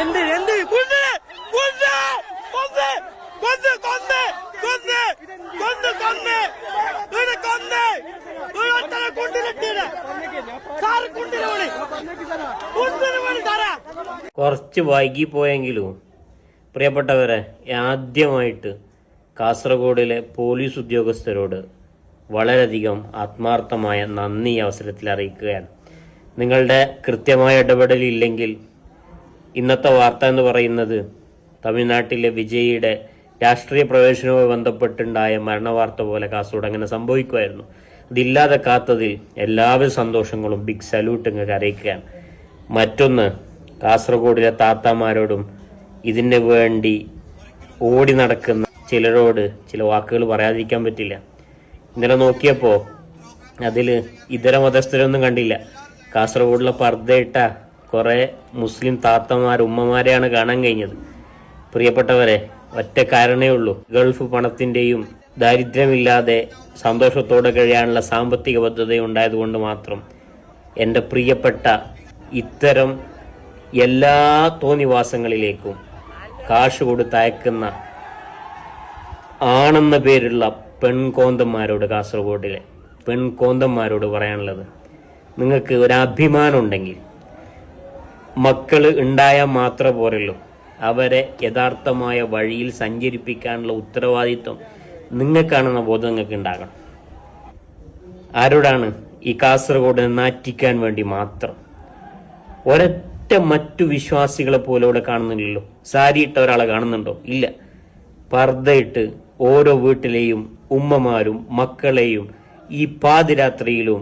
എന്ത് എന്ത് കൊന്ന് കൊന്ന് കൊന്ന് കൊന്ന് കൊന്ന് കുറച്ച് വൈകി പോയെങ്കിലും പ്രിയപ്പെട്ടവരെ ആദ്യമായിട്ട് കാസർഗോഡിലെ പോലീസ് ഉദ്യോഗസ്ഥരോട് വളരെയധികം ആത്മാർത്ഥമായ നന്ദി അവസരത്തിൽ അറിയിക്കുകയാണ്. നിങ്ങളുടെ കൃത്യമായ ഇടപെടലില്ലെങ്കിൽ ഇന്നത്തെ വാർത്ത എന്ന് പറയുന്നത് തമിഴ്നാട്ടിലെ വിജയിയുടെ രാഷ്ട്രീയ പ്രവേശനവുമായി ബന്ധപ്പെട്ടുണ്ടായ മരണവാർത്ത പോലെ കാസർഗോഡ് അങ്ങനെ സംഭവിക്കുമായിരുന്നു. അതില്ലാതെ കാത്തതിൽ എല്ലാവിധ സന്തോഷങ്ങളും ബിഗ് സല്യൂട്ട് നിങ്ങൾക്ക് അറിയിക്കുകയാണ് മറ്റൊന്ന് കാസർഗോഡിലെ താത്തമാരോടും ഇതിന് വേണ്ടി ഓടി നടക്കുന്ന ചിലരോട് ചില വാക്കുകൾ പറയാതിരിക്കാൻ പറ്റില്ല. ഇന്നലെ നോക്കിയപ്പോൾ അതിൽ ഇതര മതസ്ഥരൊന്നും കണ്ടില്ല. കാസർഗോഡിലെ പർദ്ദയിട്ട കുറേ മുസ്ലിം താത്തമാർ ഉമ്മമാരെയാണ് കാണാൻ കഴിഞ്ഞത്. പ്രിയപ്പെട്ടവരെ ഒറ്റ കാരണേ ഉള്ളൂ. ഗൾഫ് പണത്തിന്റെയും ദാരിദ്ര്യമില്ലാതെ സന്തോഷത്തോടെ കഴിയാനുള്ള സാമ്പത്തിക ബദ്ധത ഉണ്ടായതുകൊണ്ട് മാത്രം എന്റെ പ്രിയപ്പെട്ട ഇത്തരം എല്ലാ തോന്നിവാസങ്ങളിലേക്കും കാശ് കൊടുത്തയക്കുന്ന ആണെന്ന പേരുള്ള പെൺകോന്തന്മാരോട് കാസർഗോഡിലെ പെൺകോന്തന്മാരോട് പറയാനുള്ളത് നിങ്ങൾക്ക് ഒരു അഭിമാനം ഉണ്ടെങ്കിൽ മക്കൾ ഉണ്ടായാൽ മാത്രം പോരല്ലോ. അവരെ യഥാർത്ഥമായ വഴിയിൽ സഞ്ചരിപ്പിക്കാനുള്ള ഉത്തരവാദിത്വം നിങ്ങൾക്കാണെന്ന ബോധം നിങ്ങൾക്ക് ഉണ്ടാകണം. ആരോടാണ് ഈ കാസർഗോഡ് നാറ്റിക്കാൻ വേണ്ടി മാത്രം? ഒരൊറ്റ മറ്റു വിശ്വാസികളെ പോലെ ഇവിടെ കാണുന്നില്ലല്ലോ. സാരി ഇട്ട ഒരാളെ കാണുന്നുണ്ടോ? ഇല്ല. പർദ്ദയിട്ട് ഓരോ വീട്ടിലെയും ഉമ്മമാരും മക്കളെയും ഈ പാതിരാത്രിയിലും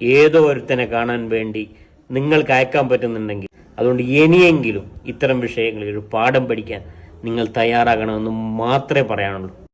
ഏതോ ഒരുത്തനെ കാണാൻ വേണ്ടി നിങ്ങൾക്ക് അയക്കാൻ പറ്റുന്നുണ്ടെങ്കിൽ അതുകൊണ്ട് ഇനിയെങ്കിലും ഇത്തരം വിഷയങ്ങളിൽ ഒരു പാഠം പഠിക്കാൻ നിങ്ങൾ തയ്യാറാകണമെന്ന് മാത്രമേ പറയാനുള്ളൂ.